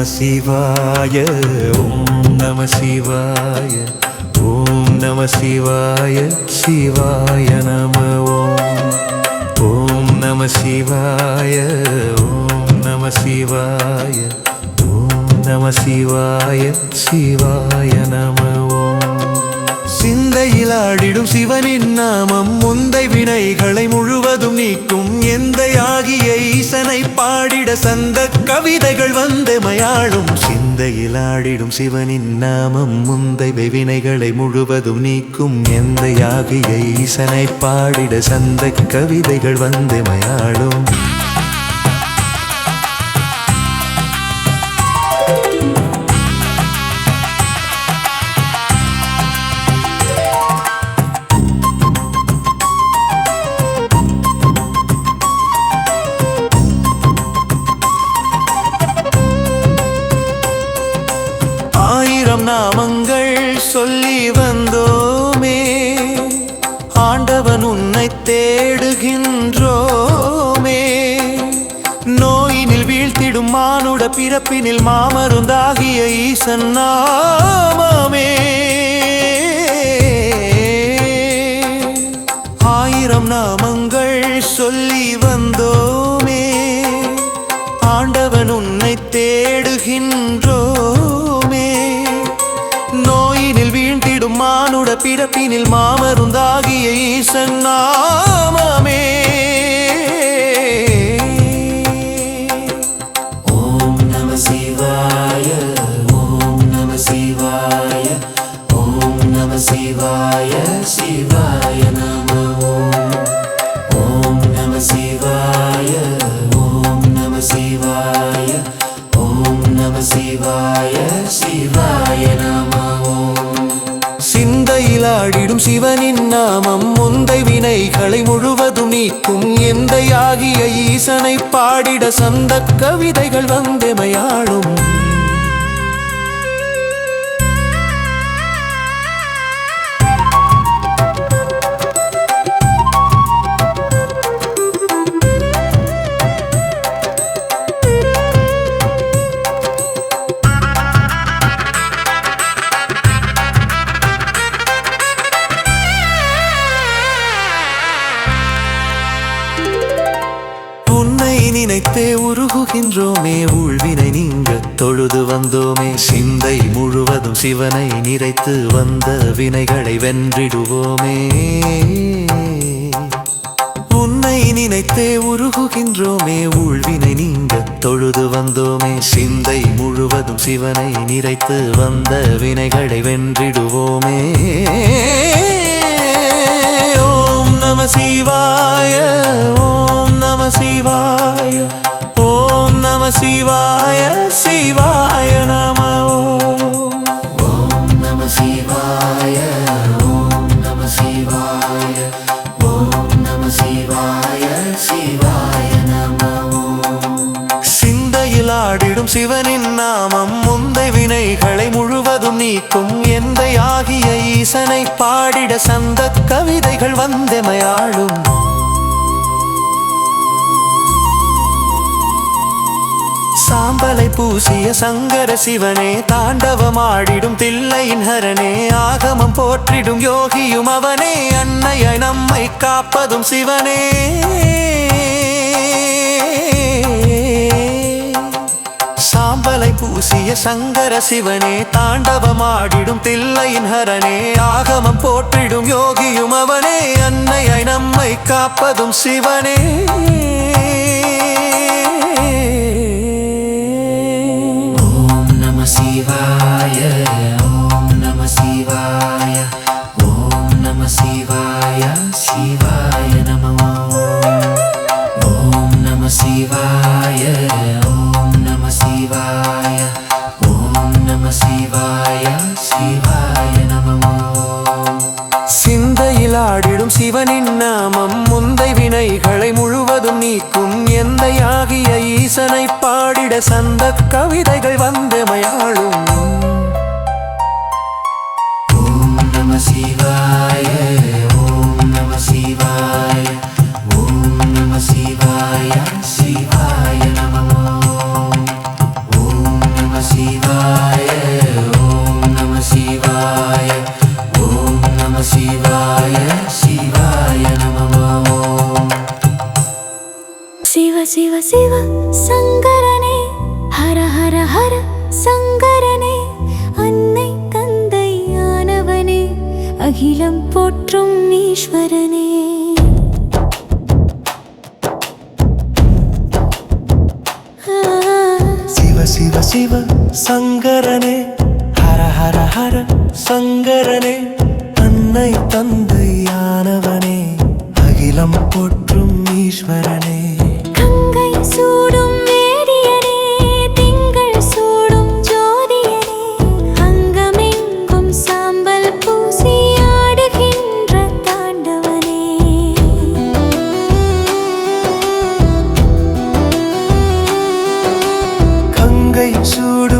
நம சிவாய ஓம் நம சிவாய ஓம் நம சிவாய சிவாய நம ஓம். ஓம் நம சிவாய ஓம் நம சிவாய ஓம் நம சிவாய சிவாய நம ஓம். சிந்தையில் ஆடிடும் சிவனின் நாமம். முந்தை வினைகளை முழுவதும் நீக்கும் எந்த ஆகிய ஈசனை பாடிட சந்த கவிதைகள் வந்து மயாழும் சிந்தையில் ஆடிடும் சிவனின் நாமம் முந்தை வினைகளை முழுவதும் நீக்கும் எந்த ஆகிய ஈசனை பாடிட சந்த கவிதைகள் வந்து மயாழும் மானுட பிறப்பினில் மாமருந்தாகிய ஈசன் நாமமே. ஆயிரம் நாமங்கள் சொல்லி வந்தோமே. ஆண்டவன் உன்னை தேடுகின்றோமே. நோயினில் வீழ்ந்திடும் மானுட பிறப்பினில் மாமருந்தாகிய ஈசன் நாமமே. சிந்தையில் சிவனின் நாமம். முந்தை வினைகளை முழுவதும் நீக்கும் எந்த ஈசனை பாடிட சந்த கவிதைகள் வந்தமையாளும். நினைத்தே உருகுகின்றோமே உள்வினை நீங்க தொழுது வந்தோமே. சிந்தை முழுவதும் சிவனை நிறைத்து வந்த வினைகளை வென்றிடுவோமே. உன்னை நினைத்தே உருகுகின்றோமே உள்வினை நீங்க தொழுது வந்தோமே. சிந்தை முழுவதும் சிவனை நிறைத்து வந்த வினைகளை வென்றிடுவோமே. ஓம் நம சிவாய சிவாய ஓம் நம சிவாய சிவாய நம ஓம் நம சிவாய ஓம் நம சிவாய ஓம் நம சிவாய சிவாய நம சிந்தையில் ஆடிடும் சிவனின் நாமம் முந்தை வினைகளை முழுவதும் நீக்கும் எந்த ஆகிய ஈசனை பாடிட சந்த கவிதைகள் வந்தமையாளும். சாம்பலை பூசிய சங்கர சிவனே தாண்டவமாடிடும் தில்லையின் ஹரனே ஆகமம் போற்றிடும் யோகியும் அவனே அன்னையை நம்மை காப்பதும் சிவனே. சாம்பலை பூசிய சங்கர சிவனே தாண்டவமாடிடும் தில்லையின் ஹரனே ஆகமம் போற்றிடும் யோகியும் அவனே அன்னையை நம்மை காப்பதும் சிவனே. சிவாய ஓம் நம சிவாய ஓம் நம சிவாய சிவாய நம ஓம் நம சிவாய ஓம் நம சிவாய ஓம் நம சிவாய சிவாய நம சிந்தையில் ஆடிடும் சிவனின் நாமம் முந்தை வினைகளை முழுவதும் நீக்கும் எந்த ஆகிய ஈசனை பாடிட சந்த கவிதைகள் வந்தமையாளும் ஓம் நம சிவாய ஓம் நம சிவாய ஓம் நம சிவாய சிவாய நமோ. ஓம் நம சிவாய ஓம் நம சிவாய ஓம் நம சிவாய சிவாய நமோ. சிவ சிவ சிவ சங்கரன் ஹர ஹர ஹர சங்கரனே அன்னை தந்தையானவனே அகிலம் போற்றும் ஈஸ்வரனே. சிவ சிவ சிவ சங்கரனே ஹர ஹர ஹர சங்கரனே அன்னை தந்தையானவனே அகிலம் போற்றும் ஈஸ்வரனே. కై చూడు.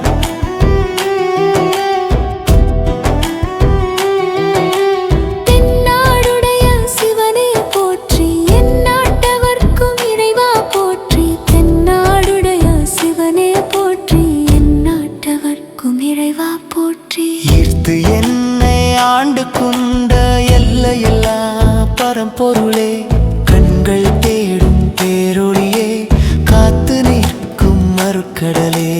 பரம்பொருளே கண்கள் தேடும் பேரொழியே காத்து நிற்கும் மறுக்கடலே.